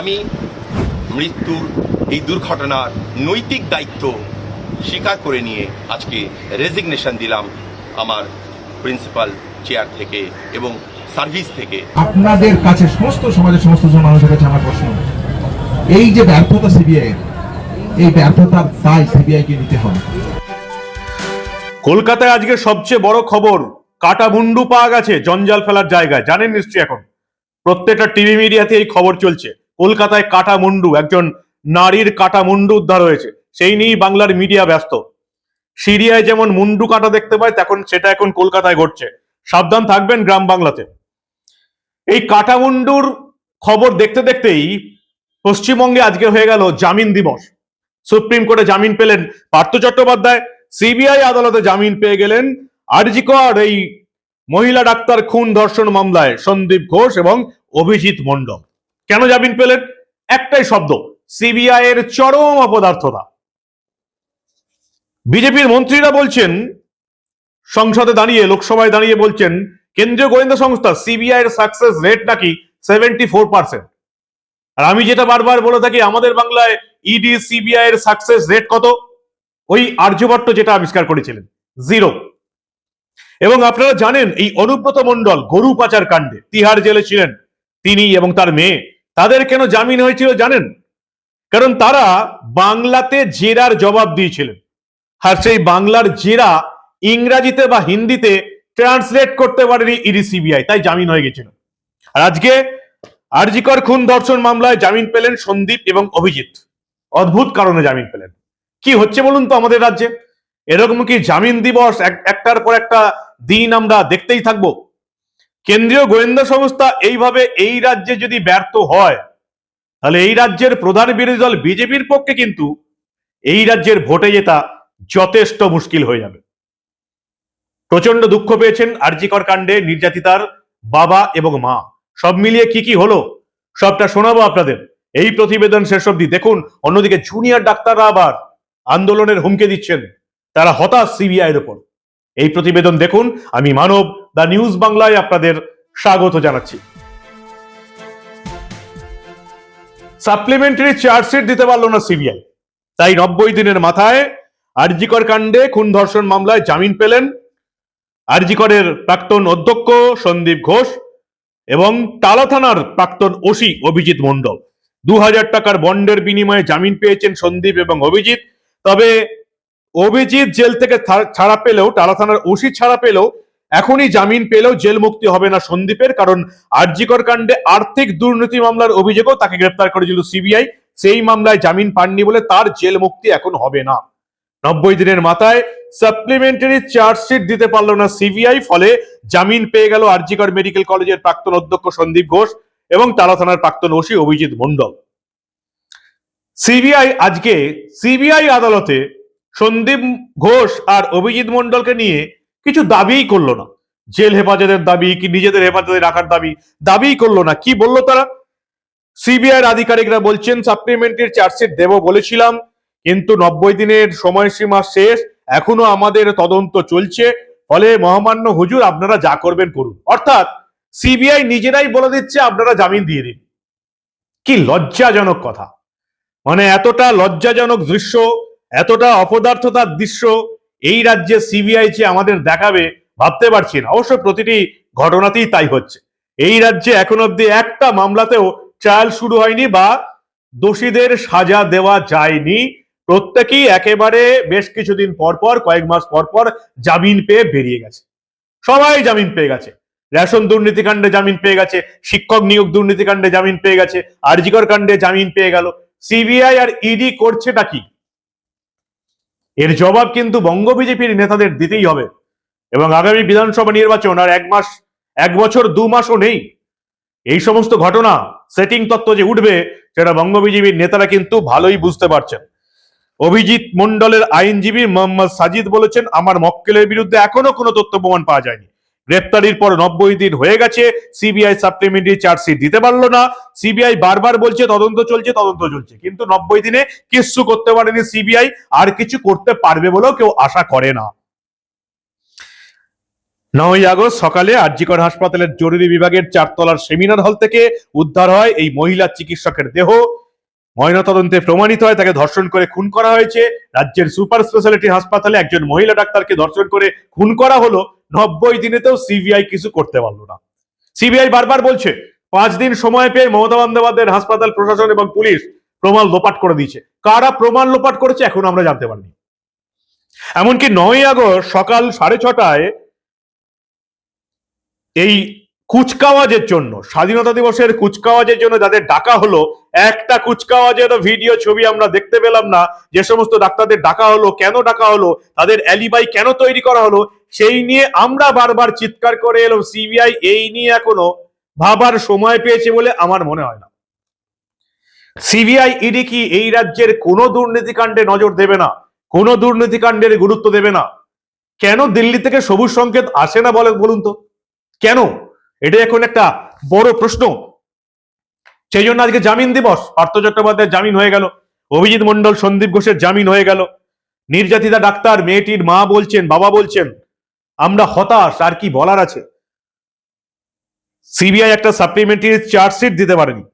আমি মৃত্যুর এই দুর্ঘটনার নৈতিক দায়িত্ব স্বীকার করে নিয়ে আজকে রেজিগনেশন দিলাম আমার প্রিন্সিপাল চেয়ার থেকে এবং সার্ভিস থেকে। আপনাদের কাছে সমস্ত সমাজের সমস্ত মানুষের কাছে আমার প্রশ্ন। এই যে ব্যর্থতা সিবিআই এই ব্যর্থতার দায় সিবিআই কে নিতে হবে। কলকাতায় আজকে সবচেয়ে বড় খবর কাটা মুন্ডু পাওয়া গেছে জঞ্জাল ফেলার জায়গায়। জানেন নিশ্চয়ই এখন। প্রত্যেকটা টিভি মিডিয়াতে এই খবর চলছে। কলকাতায় কাটা মুন্ডু একজন নারীর কাটা মুন্ডু উদ্ধার হয়েছে। সেই নিয়েই বাংলার মিডিয়া ব্যস্ত। সিরিয়ায় যেমন মুন্ডু কাটা দেখতে পায় তখন সেটা এখন কলকাতায় ঘটছে। সাবধান থাকবেন গ্রাম বাংলাতে। এই কাটা মুন্ডুর খবর দেখতে দেখতেই পশ্চিমবঙ্গে আজকে হয়ে গেল জামিন দিবস। সুপ্রিম কোর্টে জামিন পেলেন পার্থ চট্টোপাধ্যায়। সিবিআই আদালতে জামিন পেয়ে গেলেন আরজিকর এই মহিলা ডাক্তার খুন ধর্ষণ মামলায় সন্দীপ ঘোষ এবং অভিজিৎ মণ্ডল। কেন জামিন পেলেন? একটাই শব্দ, সিবিআই এর চরম অপদার্থতা। বিজেপির মন্ত্রীরা বলছেন, সংসদে দাঁড়িয়ে, লোকসভায় দাঁড়িয়ে বলছেন, কেন্দ্রীয় গোয়েন্দা সংস্থা সিবিআই এর সাকসেস রেট নাকি সেভেন্টি ফোর পার্সেন্ট আর আমি যেটা বারবার বলে থাকি, আমাদের বাংলায় ইডি সিবিআই এর সাকসেস রেট কত? ওই আর্যভট্ট যেটা আবিষ্কার করেছিলেন জিরো এবং আপনারা জানেন, এই অনুব্রত মণ্ডল গরু পাচার কাণ্ডে তিহার জেলে ছিলেন, তিনি এবং তার মেয়ে। তাদের কেন জামিন হয়েছিল জানেন? কারণ তারা বাংলাতে জেরার জবাব দিয়েছিলেন। আর সেই বাংলার জেরা ইংরাজিতে বা হিন্দিতে ট্রান্সলেট করতে পারেনি ইডি সিবিআই, তাই জামিন হয়ে গেছিল। আর আজকে আরজিকর খুন ধর্ষণ মামলায় জামিন পেলেন সন্দীপ এবং অভিজিৎ। অদ্ভুত কারণে জামিন পেলেন। কি হচ্ছে বলুন তো আমাদের রাজ্যে? এরকম কি জামিন দিবস এক- একটার পর একটা দিন আমরা দেখতেই থাকব? কেন্দ্রীয় গোয়েন্দা সংস্থা এইভাবে এই রাজ্যে যদি ব্যর্থ হয়, তাহলে এই রাজ্যের প্রধান বিরোধী দল বিজেপির পক্ষে কিন্তু এই রাজ্যের ভোটে জেতা যথেষ্ট মুশকিল হয়ে যাবে। প্রচণ্ড দুঃখ পেয়েছেন আরজিকর কাণ্ডে নির্যাতিতার বাবা এবং মা। সব মিলিয়ে কি কি হলো, সবটা শোনাবো আপনাদের। এই প্রতিবেদন শেষ অবধি দেখুন, অন্যদিকে জুনিয়র ডাক্তাররা আবার আন্দোলনের হুমকি দিচ্ছেন। তারা হতাশ সিবিআই এর উপর এই প্রতিবেদন দেখুন, আমি মানব দা নিউজ বাংলায় আপনাদের স্বাগত জানাচ্ছি। সাপ্লিমেন্টারি চার্জশিট দিতে পারল না সিবিআই। তাই নব্বই দিনের মাথায় আরজিকর কাণ্ডে খুন ধর্ষণ মামলায় জামিন পেলেন আরজিকরের প্রাক্তন অধ্যক্ষ সন্দীপ ঘোষ এবং টালা থানার প্রাক্তন ওসি অভিজিৎ মণ্ডল। দু হাজার টাকার বন্ডের বিনিময়ে জামিন পেয়েছেন সন্দীপ এবং অভিজিৎ। তবে অভিজিৎ জেল থেকে ছাড়া পেলেও টালা থানার ওসি ছাড়া পেলেও এখনই জামিন পেলেও জেল মুক্তি হবে না সন্দীপের, কারণ আরজিকর কাণ্ডে আর্থিক দুর্নীতি মামলার অভিযোগও তাকে গ্রেপ্তার করেছিল সিবিআই। সেই মামলায় জামিন পাননি বলে তার জেল মুক্তি এখন হবে না। নব্বই দিনের মাথায় সাপ্লিমেন্টারি চার্জশিট দিতে পারল না সিবিআই, ফলে জামিন পেয়ে গেল আরজিকর মেডিকেল কলেজের প্রাক্তন অধ্যক্ষ সন্দীপ ঘোষ এবং তালা থানার প্রাক্তন ওসি অভিজিৎ মণ্ডল। সিবিআই আজকে, সিবিআই আদালতে সন্দীপ ঘোষ আর অভিজিৎ মণ্ডলকে নিয়ে কিছু দাবিই করল না। জেল হেফাজতের দাবি কি নিজেদের হেফাজতে রাখার দাবি? দাবিই করল না। কি বলল তারা? সিবিআই আধিকারিকরা বলছেন সাপ্লিমেন্টারি চার্জশিট দেব বলেছিলাম, কিন্তু নব্বই দিনের সময়সীমা শেষ, এখনও আমাদের তদন্ত চলছে। ফলে মহামান্য হুজুর, আপনারা যা করবেন করুন। অর্থাৎ, সিবিআই নিজেরাই বলে দিচ্ছে, আপনারা জামিন দিয়ে দিন। কি লজ্জাজনক কথা। মানে এতটা লজ্জাজনক দৃশ্য, এতটা অপদার্থতার দৃশ্য এই রাজ্যে সিবিআই যে আমাদের দেখাবে, ভাবতে পারছি না। অবশ্য প্রতিটি ঘটনাতেই তাই হচ্ছে। এই রাজ্যে এখন অব্দি একটা মামলাতেও ট্রায়াল শুরু হয়নি বা দোষীদের সাজা দেওয়া যায়নি। প্রত্যেকেই একেবারে বেশ কিছুদিন পর পর, কয়েক মাস পর পর জামিন পেয়ে বেরিয়ে গেছে। সবাই জামিন পেয়ে গেছে। রেশন দুর্নীতিকাণ্ডে জামিন পেয়ে গেছে, শিক্ষক নিয়োগ দুর্নীতিকাণ্ডে জামিন পেয়ে গেছে, আরজিকর কাণ্ডে জামিন পেয়ে গেল। সিবিআই আর ইডি করছেটা কি? এর জবাব কিন্তু বঙ্গ বিজেপির নেতাদের দিতেই হবে। এবং আগামী বিধানসভা নির্বাচন আর এক মাস, এক বছর, দু মাসও নেই। এই সমস্ত ঘটনা সেটিং তত্ত্ব যে উঠবে, সেটা বঙ্গ বিজেপির নেতারা কিন্তু ভালোই বুঝতে পারছেন। অভিজিৎ মন্ডলের আইনজীবী মোহাম্মদ সাজিদ বলেছেন, আমার মক্কেলের বিরুদ্ধে এখনও কোনো তথ্য প্রমাণ পাওয়া যায়নি। গ্রেপ্তারির পর নব্বই দিন হয়ে গেছে, সিবিআই সাপ্লিমেন্টারি চার্জশিট দিতে পারল না। সিবিআই বারবার বলছে, তদন্ত চলছে তদন্ত চলছে। কিন্তু নব্বই দিনে কিচ্ছু করতে পারেনি সিবিআই, আর কিছু করতে পারবে বলেও কেউ আশা করে না। নয় আগস্ট সকালে আরজিকর হাসপাতালের জরুরি বিভাগের চারতলার সেমিনার হল থেকে উদ্ধার হয় এই মহিলা চিকিৎসকের দেহ। ময়নাতদন্তে প্রমাণিত হয়, তাকে ধর্ষণ করে খুন করা হয়েছে। রাজ্যের সুপার স্পেশালিটি হাসপাতালে একজন মহিলা ডাক্তারকে ধর্ষণ করে খুন করা হলো। নব্বই দিনেতেও সিবিআই কিছু করতে পারল না। সিবিআই বারবার বলছে, পাঁচ দিন সময় পেয়ে মমতা বন্দ্যোপাধ্যায়ের হাসপাতাল প্রশাসন এবং পুলিশ প্রমাণ লোপাট করে দিয়েছে। কারা প্রমাণ লোপাট করেছে এখন আমরা জানতে পারিনি। এমনকি নয় আগস্ট সকাল সাড়ে ছটায় এই কুচকাওয়াজের জন্য, স্বাধীনতা দিবসের কুচকাওয়াজের জন্য যাদের ডাকা হলো, একটা কুচকাওয়াজের ভিডিও ছবি আমরা দেখতে পেলাম না। যে সমস্ত ডাক্তারদের ডাকা হলো, কেন ডাকা হলো, তাদের অ্যালিবাই কেন তৈরি করা হলো, সেই নিয়ে আমরা বারবার চিৎকার করে এলো সিবিআই এই নিয়ে এখনও ভাবার সময় পেয়েছে বলে আমার মনে হয় না। সিবিআই ইডি কি এই রাজ্যের কোনো দুর্নীতিকাণ্ডে নজর দেবে না, কোনো দুর্নীতিকাণ্ডের গুরুত্ব দেবে না। কেন দিল্লি থেকে সবুজ সংকেত আসে না বলে বলুন তো? কেন? এটা এখন একটা বড় প্রশ্ন। সেই জন্য আজকে জামিন দিবস। পার্থ চট্টোপাধ্যায়ের জামিন হয়ে গেল। অভিজিৎ মন্ডল সন্দীপ ঘোষের জামিন হয়ে গেল। নির্যাতিতা ডাক্তার, মেয়েটির মা বলছেন, বাবা বলছেন, আমরা হতাশ, আর কি বলার আছে? সিবিআই একটা সাপ্লিমেন্টারি চার্জশিট দিতে পারেনি।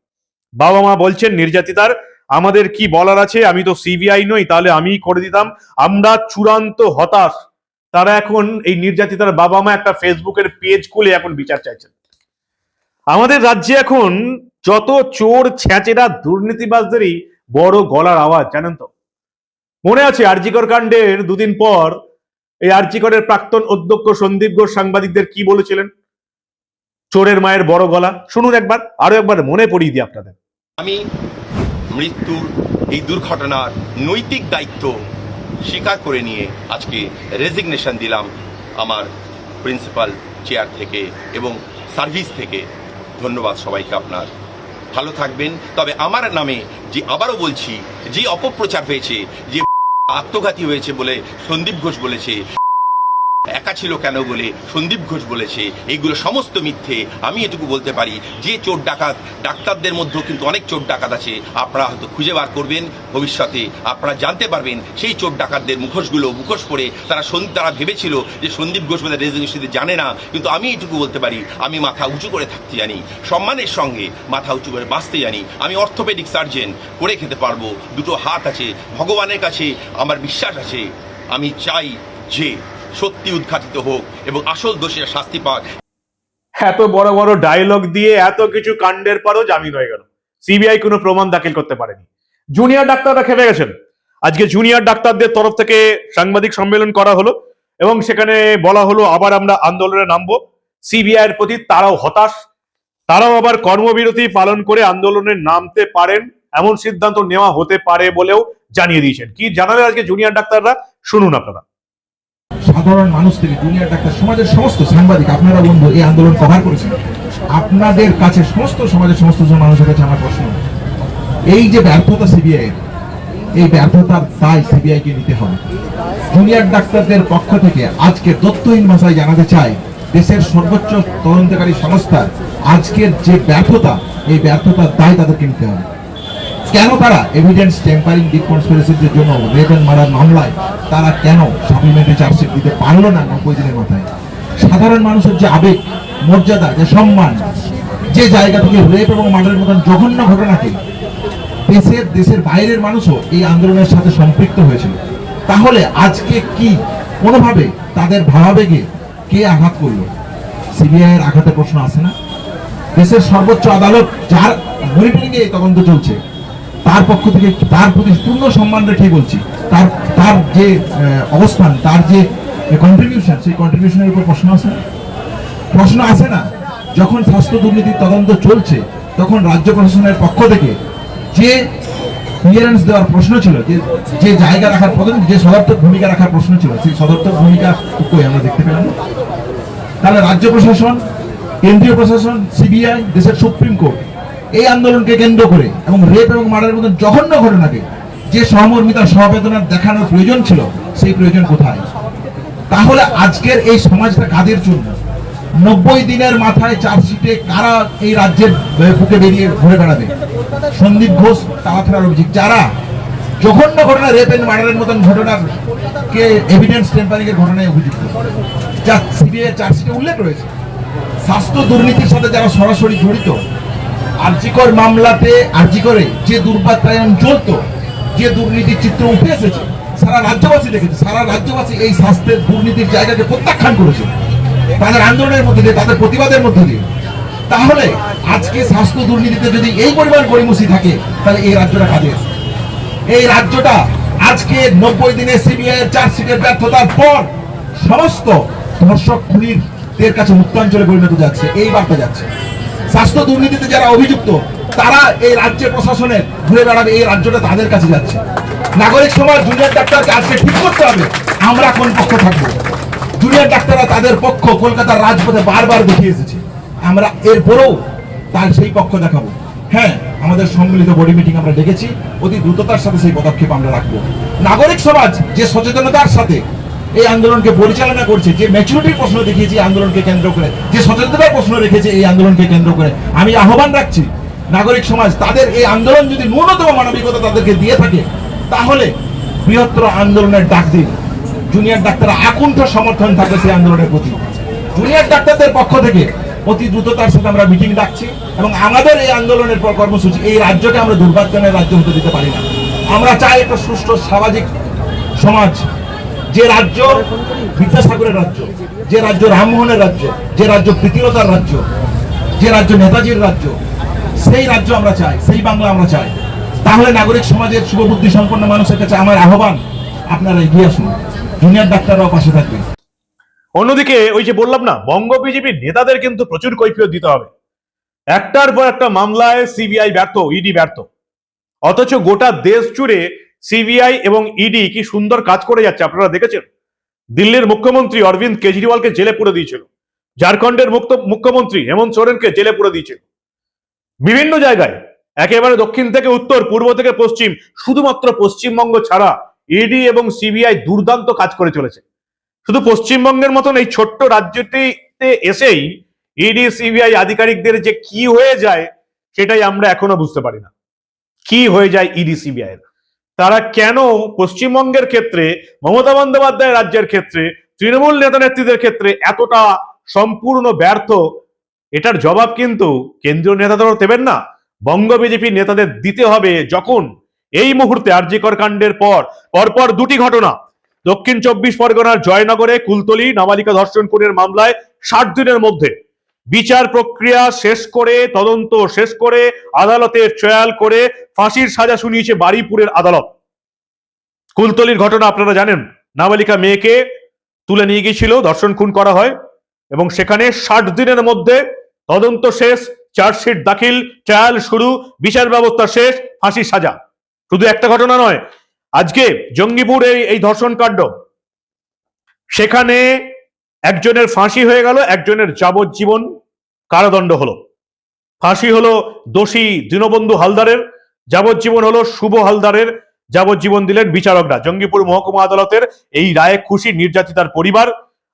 বাবা মা বলছেন, নির্যাতিতার, আমাদের কি বলার আছে? আমি তো সিবিআই নই, তাহলে আমিই করে দিতাম। আমরা চূড়ান্ত হতাশ। তারা এখন এই নির্যাতিতার বাবা মা একটা ফেসবুকের পেজ খুলে এখন বিচার চাইছেন। আমাদের রাজ্যে এখন যত চোর ছ্যাচেরা দুর্নীতিবাজদেরই বড় গলার আওয়াজ, জানেন তো? মনে আছে আরজিকর কাণ্ডের দুদিন পর এই আরজিকরের প্রাক্তন অধ্যক্ষ সন্দীপ ঘোষ সাংবাদিকদের কি বলেছিলেন? চোরের মায়ের বড় গলা। শুনুন একবার, আরও একবার মনে পড়িয়ে দিই আপনাদের। আমি মৃত্যুর এই দুর্ঘটনার নৈতিক দায়িত্ব স্বীকার করে নিয়ে আজকে রেজিগনেশন দিলাম আমার প্রিন্সিপাল চেয়ার থেকে এবং সার্ভিস থেকে। ধন্যবাদ সবাইকে আপনার। ভালো থাকবেন। তবে আমার নামে যে আবারও বলছি, যে অপপ্রচার হয়েছে, যে আত্মঘাতী হয়েছে বলে সন্দীপ ঘোষ বলেছে একা ছিল কেন বলে সন্দীপ ঘোষ বলেছে। এইগুলো সমস্ত মিথ্যে। আমি এটুকু বলতে পারি, যে চোর ডাকাত, ডাক্তারদের মধ্যেও কিন্তু অনেক চোর ডাকাত আছে। আপনারা হয়তো খুঁজে বার করবেন ভবিষ্যতে। আপনারা জানতে পারবেন, সেই চোর ডাকাতদের মুখোশগুলো মুখোশ পরে তারা তারা ভেবেছিল যে সন্দীপ ঘোষ বোধহয় রেজিগনেশন জানে না। কিন্তু আমি এটুকু বলতে পারি, আমি মাথা উঁচু করে থাকতে জানি। সম্মানের সঙ্গে মাথা উঁচু করে বাঁচতে জানি। আমি অর্থোপেডিক সার্জেন করে খেতে পারব। দুটো হাত আছে। ভগবানের কাছে আমার বিশ্বাস আছে। আমি চাই যে সত্যি উদ্ঘাটিত হোক এবং আসল দোষীরা শাস্তি পাক। এত বড় বড় ডায়লগ দিয়ে এত কিছু কাণ্ডের পরও জামিন হয়ে গেল। সিবিআই কোনো প্রমাণ দাখিল করতে পারেনি। জুনিয়র ডাক্তাররা খেপে গেছেন। আজকে জুনিয়র ডাক্তারদের তরফ থেকে সাংবাদিক সম্মেলন করা হলো এবং সেখানে বলা হলো, আবার আমরা আন্দোলনে নামবো। সিবিআই এর প্রতি তারাও হতাশ। তারাও আবার কর্মবিরতি পালন করে আন্দোলনে নামতে পারেন। এমন সিদ্ধান্ত নেওয়া হতে পারে বলেও জানিয়ে দিয়েছেন। কি জানালেন আজকে জুনিয়র ডাক্তাররা? শুনুন আপনারা। সাধারণ মানুষ থেকে জুনিয়র ডাক্তার, সমাজের সমস্ত সাংবাদিক, আপনারা বন্ধু, এই আন্দোলন কভার করেছেন। আপনাদের কাছে সমস্ত, সমাজের সমস্ত মানুষের কাছে আমার প্রশ্ন। এই যে ব্যর্থতা সিবিআই এই ব্যর্থতার দায় সিবিআই কে নিতে হবে। জুনিয়র ডাক্তারদের পক্ষ থেকে আজকে তথ্যহীন ভাষায় জানাতে চাই, দেশের সর্বোচ্চ তদন্তকারী সংস্থার আজকের যে ব্যর্থতা, এই ব্যর্থতার দায় তাদেরকে নিতে হবে। কেন তারা এভিডেন্স টেম্পারিং ডিপ কনস্পিরেসির জন্য এন্ড মার্ডার মামলায় তারা কেন সাপ্লিমেন্টারি চার্জশিট দিতে পারল না নব্বই দিনের মাথায়? সাধারণ মানুষের যে আবেগ, মর্যাদা, যে সম্মান, যে জায়গা থেকে রেপ এবং মার্ডারের মতন জঘন্য ঘটনাকে দেশের দেশের বাইরের মানুষও এই আন্দোলনের সাথে সম্পৃক্ত হয়েছিল। তাহলে আজকে কি কোনোভাবে তাদের ভাবাবেগে কে আঘাত করল? সিবিআই এর আঘাতের প্রশ্ন আসে না? দেশের সর্বোচ্চ আদালত যার মনিটরিং এ তদন্ত চলছে তার পক্ষ থেকে, তার প্রতি পূর্ণ সম্মান রেখে বলছি। তার তার যে অবস্থান, তার যে কন্ট্রিবিউশন সেই কন্ট্রিবিউশনের উপর প্রশ্ন না প্রশ্ন আসে না? যখন স্বাস্থ্য দুর্নীতির তদন্ত চলছে, তখন রাজ্য প্রশাসনের পক্ষ থেকে যে ক্লিয়ারেন্স দেওয়ার প্রশ্ন ছিল, যে যে জায়গা রাখার প্রধান যে সদর্থক ভূমিকা রাখার প্রশ্ন ছিল, সেই সদর্থক ভূমিকা কই আমরা দেখতে পেলাম তাহলে রাজ্য প্রশাসন, কেন্দ্রীয় প্রশাসন, সিবিআই, দেশের সুপ্রিম কোর্ট এই আন্দোলনকে কেন্দ্র করে এবং রেপ এবং মার্ডারের মতো জঘন্য ঘটনাকে যে সহমর্মিতা সহবেদনা দেখানোর প্রয়োজন ছিল, সেই প্রয়োজন কোথায়? তাহলে আজকের এই সমাজটা কাদের জন্য? নব্বই দিনের মাথায় চার্জশিটে কারা এই রাজ্যের বুকে বেরিয়ে ঘুরে বেড়াবে? সন্দীপ ঘোষ, তারা ফেরার অভিযোগ যারা জঘন্য ঘটনা, রেপ এন্ড মার্ডারের মতন ঘটনার কে এভিডেন্স টেম্পারিং এর ঘটনায় অভিযুক্ত? যা সিবিআই চার্জশিটে উল্লেখ রয়েছে। স্বাস্থ্য দুর্নীতির সাথে যারা সরাসরি জড়িত আর্জিকর মামলাতে, আর্জিকরে যে দুর্বাত্রায়ন চলত, যে দুর্নীতির চিত্র উঠে এসেছে, সারা রাজ্যবাসী দেখেছে, সারা রাজ্যবাসী এই স্বাস্থ্যের দুর্নীতির জায়গাকে প্রত্যাখ্যান করেছে। তাদের আন্দোলনের মধ্যে দিয়ে, তাদের প্রতিবাদের মধ্যে দিয়ে। তাহলে আজকে স্বাস্থ্য দুর্নীতিতে যদি এই পরিমাণ গড়িমসি থাকে, তাহলে এই রাজ্যটা কাজে এই রাজ্যটা আজকে নব্বই দিনে সিবিআই এর চার্জশিটের ব্যর্থতার পর সমস্ত ধর্ষক খুনিদের কাছে মুক্তাঞ্চলে পরিণত যাচ্ছে। এই বার্তা যাচ্ছে। স্বাস্থ্য দুর্নীতিতে যারা অভিযুক্ত, তারা এই রাজ্যের প্রশাসনের ঘুরে বেড়াবে, এই রাজ্যটা তাদের কাছে যাচ্ছে। নাগরিক সমাজ জুনিয়র ডাক্তারকে আজকে ঠিক করতে হবে, আমরা কোন পক্ষ থাকব? জুনিয়র ডাক্তাররা তাদের পক্ষ কলকাতার রাজপথে বারবার দেখিয়ে এসেছে। আমরা এরপরেও তার সেই পক্ষ দেখাবো। হ্যাঁ আমাদের সম্মিলিত বডি মিটিং আমরা ডেকেছি, অতি দ্রুততার সাথে সেই পদক্ষেপ আমরা রাখব। নাগরিক সমাজ, যে সচেতনতার সাথে এই আন্দোলনকে পরিচালনা করছে, যে ম্যাচুরিটির প্রশ্ন দেখিয়েছে এই আন্দোলনকে কেন্দ্র করে, যে সচেতনতার প্রশ্ন রেখেছে এই আন্দোলনকে কেন্দ্র করে। আমি আহ্বান রাখছি, নাগরিক সমাজ, তাদের এই আন্দোলন যদি ন্যূনতম মানবিকতা তাদেরকে দিয়ে থাকে, তাহলে বৃহত্তর আন্দোলনের ডাক দিন। জুনিয়র ডাক্তাররা আকুণ্ঠ সমর্থন থাকবে সেই আন্দোলনের প্রতি। জুনিয়র ডাক্তারদের পক্ষ থেকে অতি দ্রুততার সাথে আমরা মিটিং ডাকছি এবং আমাদের এই আন্দোলনের পর কর্মসূচি, এই রাজ্যকে আমরা দুর্ভাগ্যের রাজ্য হতে দিতে পারি না। আমরা চাই একটা সুষ্ঠু, সামাজিক সমাজ যে রাজ্য, বিদ্যাসাগরের রাজ্য, যে রাজ্য রামমোহনের রাজ্য, যে রাজ্য প্রীতিলতার রাজ্য, যে রাজ্য নেতাজির রাজ্য, সেই রাজ্য আমরা চাই, সেই বাংলা আমরা চাই। তাহলে নাগরিক সমাজের শুভবুদ্ধি সম্পন্ন মানুষের কাছে আমার আহ্বান, আপনারা এগিয়ে আসুন। জুনিয়র ডাক্তাররাও পাশে থাকবেন। অন্যদিকে, ওই যে বললাম না, বঙ্গ বিজেপির নেতাদের কিন্তু প্রচুর কৈফিয়ত দিতে হবে। একটার পর একটা মামলায় সিবিআই ব্যর্থ, ইডি ব্যর্থ। অথচ গোটা দেশ জুড়ে সিবিআই এবং ইডি কি সুন্দর কাজ করে যাচ্ছে, আপনারা দেখেছেন? দিল্লির মুখ্যমন্ত্রী অরবিন্দ কেজরিওয়ালকে জেলে পুরে দিয়েছিল। ঝাড়খণ্ডের মুখ্যমন্ত্রী হেমন্ত সোরেনকে জেলে পুরে দিয়েছিল। বিভিন্ন জায়গায়, একেবারে দক্ষিণ থেকে উত্তর, পূর্ব থেকে পশ্চিম, শুধুমাত্র পশ্চিমবঙ্গ ছাড়া ইডি এবং সিবিআই দুর্দান্ত কাজ করে চলেছে। শুধু পশ্চিমবঙ্গের মতন এই ছোট্ট রাজ্যটিতে এসেই ইডি সিবিআই আধিকারিকদের যে কি হয়ে যায়, সেটাই আমরা এখনও বুঝতে পারি না। কি হয়ে যায় ইডি সিবিআই তারা কেন পশ্চিমবঙ্গের ক্ষেত্রে, মমতা বন্দ্যোপাধ্যায় রাজ্যের ক্ষেত্রে, তৃণমূল নেতা নেত্রীদের ক্ষেত্রে এতটা সম্পূর্ণ ব্যর্থ? এটার জবাব কিন্তু কেন্দ্রীয় নেতাদেরও দেবেন না। বঙ্গ বিজেপি নেতাদের দিতে হবে যখন? এই মুহূর্তে আরজিকর কাণ্ডের পর, পরপর দুটি ঘটনা। দক্ষিণ চব্বিশ পরগনার জয়নগরে কুলতলি নাবালিকা ধর্ষণ খুনের মামলায় ষাট দিনের মধ্যে বিচার প্রক্রিয়া শেষ করে, তদন্ত শেষ করে, আদালতের ট্রায়াল করে ফাঁসির সাজা শুনিয়েছে বারুইপুরের আদালত। কুলতলির ঘটনা আপনারা জানেন, নাবালিকা মেয়েকে তুলে নিয়ে গিয়েছিল, ধর্ষণ খুন করা হয় এবং সেখানে ষাট দিনের মধ্যে তদন্ত শেষ, চার্জশিট দাখিল, ট্রায়াল শুরু, বিচার ব্যবস্থা শেষ, ফাঁসির সাজা। শুধু একটা ঘটনা নয়, আজকে জঙ্গিপুর এই এই ধর্ষণ কাণ্ড। সেখানে একজনের ফাঁসি হয়ে গেল, একজনের যাবজ্জীবন কারাদণ্ড হলো। ফাঁসি হলো দোষী দীনবন্ধু হালদারের, যাবজ্জীবন হলো শুভ হালদারের, যাবজ্জীবন দিলেন বিচারকরা। জঙ্গিপুর মহকুমা আদালতের এই রায়ে খুশি নির্যাতিতার পরিবার।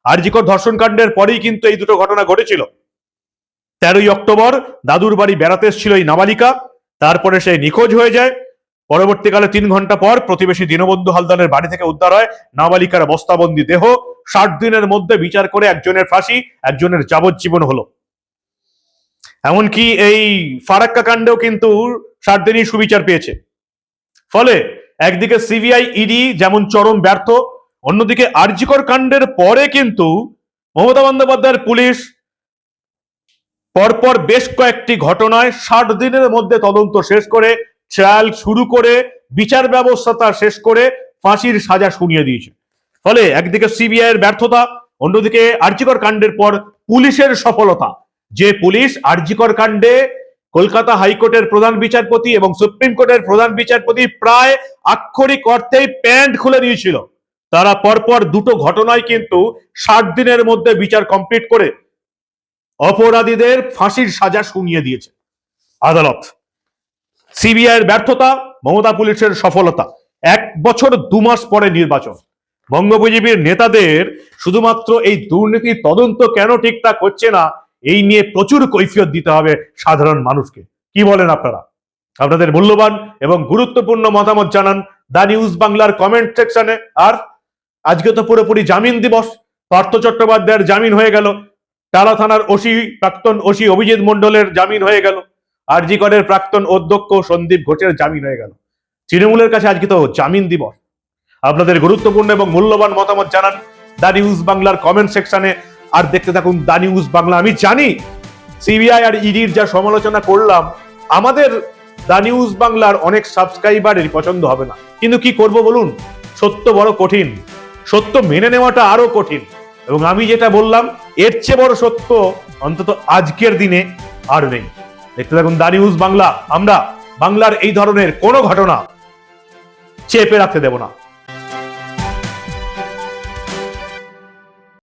আরজিকর ধর্ষণ কাণ্ডের পরেই কিন্তু এই দুটো ঘটনা ঘটেছিল। তেরোই অক্টোবর দাদুর বাড়ি বেড়াতে এসেছিল এই নাবালিকা, তারপরে সে নিখোঁজ হয়ে যায়। পরবর্তীকালে তিন ঘণ্টা পর প্রতিবেশী দীনবন্ধু হালদারের বাড়ি থেকে উদ্ধার হয় নাবালিকার বস্তাবন্দি দেহ। ষাট দিনের মধ্যে বিচার করে একজনের ফাঁসি, একজনের যাবজ্জীবন হলো। এমনকি এই ফারাক্কা কাণ্ডেও কিন্তু ষাট দিনই সুবিচার পেয়েছে। ফলে একদিকে সিবিআই, ইডি যেমন চরম ব্যর্থ, অন্যদিকে আরজিকর কাণ্ডের পরে কিন্তু মমতা বন্দ্যোপাধ্যায়ের পুলিশ পরপর বেশ কয়েকটি ঘটনায় ষাট দিনের মধ্যে তদন্ত শেষ করে, ট্রায়াল শুরু করে, বিচার ব্যবস্থা তার শেষ করে ফাঁসির সাজা শুনিয়ে দিয়েছে। ফলে একদিকে সিবিআই এর ব্যর্থতা, অন্যদিকে আর্জিকর কাণ্ডের পর পুলিশের সফলতা। যে পুলিশ আর্জিকর কাণ্ডে কলকাতা হাইকোর্টের প্রধান বিচারপতি এবং সুপ্রিম কোর্টের প্রধান বিচারপতি প্রায় আক্ষরিক অর্থেই প্যান্ট খুলে দিয়েছিল। তারা পরপর দুটো ঘটনায় কিন্তু ষাট দিনের মধ্যে বিচার কমপ্লিট করে অপরাধীদের ফাঁসির সাজা শুনিয়ে দিয়েছে। আদালত, সিবিআই এর ব্যর্থতা, মমতা পুলিশের সফলতা, এক বছর দু মাস পরে নির্বাচন। বঙ্গ বিজেপির নেতাদের শুধুমাত্র এই দুর্নীতির তদন্ত কেন ঠিকঠাক হচ্ছে না, এই নিয়ে প্রচুর কৈফিয়ত দিতে হবে সাধারণ মানুষকে। কি বলেন আপনারা? আপনাদের মূল্যবান এবং গুরুত্বপূর্ণ মতামত জানান দা নিউজ বাংলার কমেন্ট সেকশনে। আর আজকে তো পুরোপুরি জামিন দিবস, পার্থ চট্টোপাধ্যায়ের জামিন হয়ে গেল টালা থানার ওসি, প্রাক্তন ওসি অভিজিৎ মণ্ডলের জামিন হয়ে গেল, আরজি করের প্রাক্তন অধ্যক্ষ সন্দীপ ঘোষের জামিন হয়ে গেল। তৃণমূলের কাছে আজকে তো জামিন দিবস। আপনাদের গুরুত্বপূর্ণ এবং মূল্যবান মতামত জানান দা নিউজ বাংলার কমেন্ট সেকশনে। আর দেখতে থাকুন দা নিউজ বাংলা। আমি জানি সিবিআই আর ইডির যা সমালোচনা করলাম, আমাদের দা নিউজ বাংলার অনেক সাবস্ক্রাইবারের পছন্দ হবে না। কিন্তু কি করব বলুন? সত্য বড় কঠিন। সত্য মেনে নেওয়াটা আরও কঠিন। এবং আমি যেটা বললাম, এর চেয়ে বড় সত্য অন্তত আজকের দিনে আর নেই। দেখতে থাকুন দা নিউজ বাংলা। আমরা বাংলার এই ধরনের কোনো ঘটনা চেপে রাখতে দেব না।